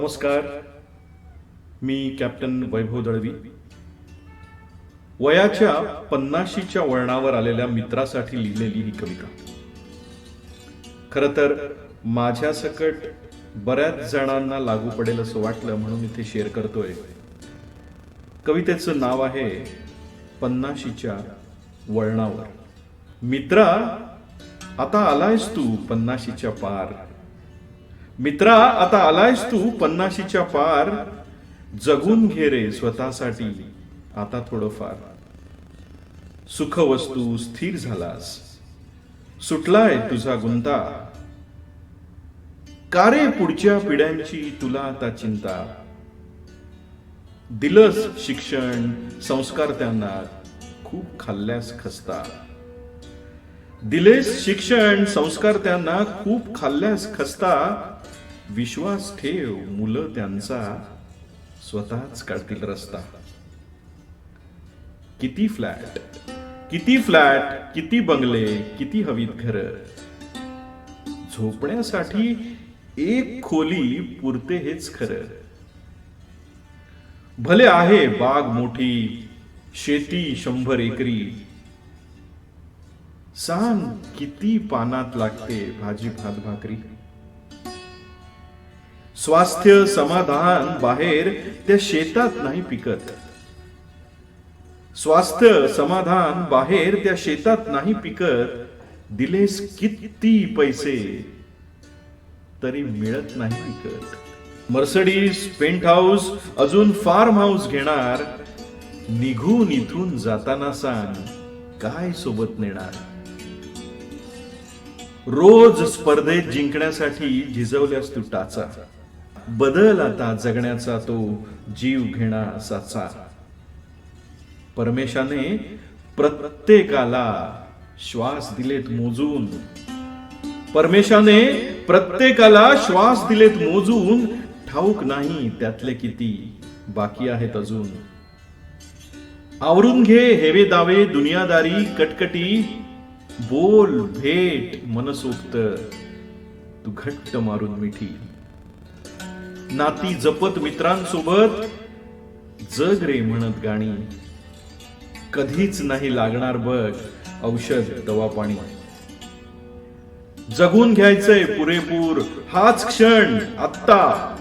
नमस्कार. मी कॅप्टन वैभव दळवी. वयाच्या पन्नाशीच्या वळणावर आलेल्या मित्रासाठी लिहिलेली ही कविता. खर तर माझ्या सकट बऱ्याच जणांना लागू पडेल असं वाटलं म्हणून इथे शेअर करतोय. कवितेचं नाव आहे पन्नाशीच्या वळणावर. मित्रा आता आलायस तू पन्नाशीच्या पार. मित्रा आता आलायस तू पन्नाशीच्या पार. जगून घे रे स्वतःसाठी. आता थोडंफार. सुख वस्तू स्थिर झालास. सुटलाय तुझा गुंता. का रे पुढच्या पिढ्यांची तुला आता चिंता? दिलस शिक्षण संस्कार त्यांना खूप खाल्ल्यास खस्ता. दिलेस शिक्षण संस्कार त्यांना खूप खाल्ल्यास खस्ता. विश्वास ठेव मुलं त्यांचा स्वतःच काढतील रस्ता. किती फ्लॅट किती फ्लॅट किती बंगले किती हवीत घर. झोपण्यासाठी एक खोली पुरते हेच खरं. भले आहे बाग मोठी शेती शंभर एकरी. सांग किती पानात लागते भाजी भात भाकरी. स्वास्थ्य समाधान बाहेर त्या शेतात नाही पिकत. स्वास्थ्य समाधान बाहेर त्या शेतात नाही पिकत. दिलेस किती पैसे तरी मिळत नाही पिकत. मर्सडीज पेंट हाऊस अजून फार्म हाऊस घेणार. निघून इथून जाताना सांग काय सोबत नेणार? रोज स्पर्धेत जिंकण्यासाठी झिजवल्यास तू टाचा. बदल आता जगण्याचा तो जीव घेणा असाचा परमेशाने प्रत्येकाला श्वास दिलेत मोजून. परमेशाने प्रत्येकाला श्वास दिलेत मोजून ठाऊक नाही त्यातले किती बाकी आहेत अजून. आवरून घे हेवे दावे दुनियादारी कटकटी बोल भेट मनसोक्त. तू घट्ट मारून मिठी. नाती जपत मित्रांसोबत. जग रे म्हणत गाणी. कधीच नाही लागणार बघ औषध दवा पाणी जगून घ्यायचंय पुरेपूर. हाच क्षण आत्ता.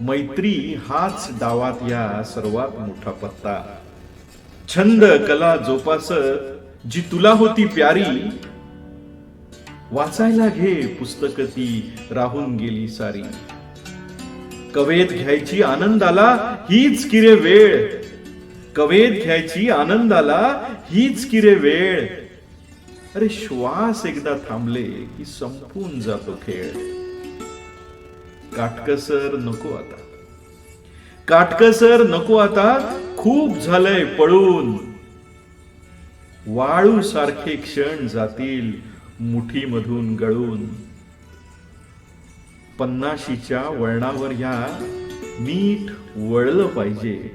मैत्री हाच डावात या सर्वात मोठा पत्ता. छंद कला जोपासत जी तुला होती प्यारी वाचायला घे पुस्तक ती राहून गेली सारी. कवेत घ्यायची आनंदाला हीच किरे वेळ. कवेत घ्यायची आनंदाला हीच किरे वेळ. अरे श्वास एकदा थांबले की संपून जातो खेळ. काटकसर नको आता. काटकसर नको आता खूप झालंय पळून. वाळू सारखे क्षण जातील मुठीमधून गळून. पन्नाशीच्या वळणावर या नीट वळलं पाहिजे.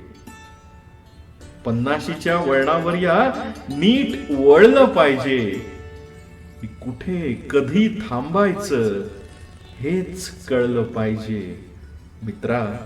पन्नाशीच्या वळणावर या नीट वळलं पाहिजे. कुठे कधी थांबायचं हेच कळलं पाहिजे. मित्रा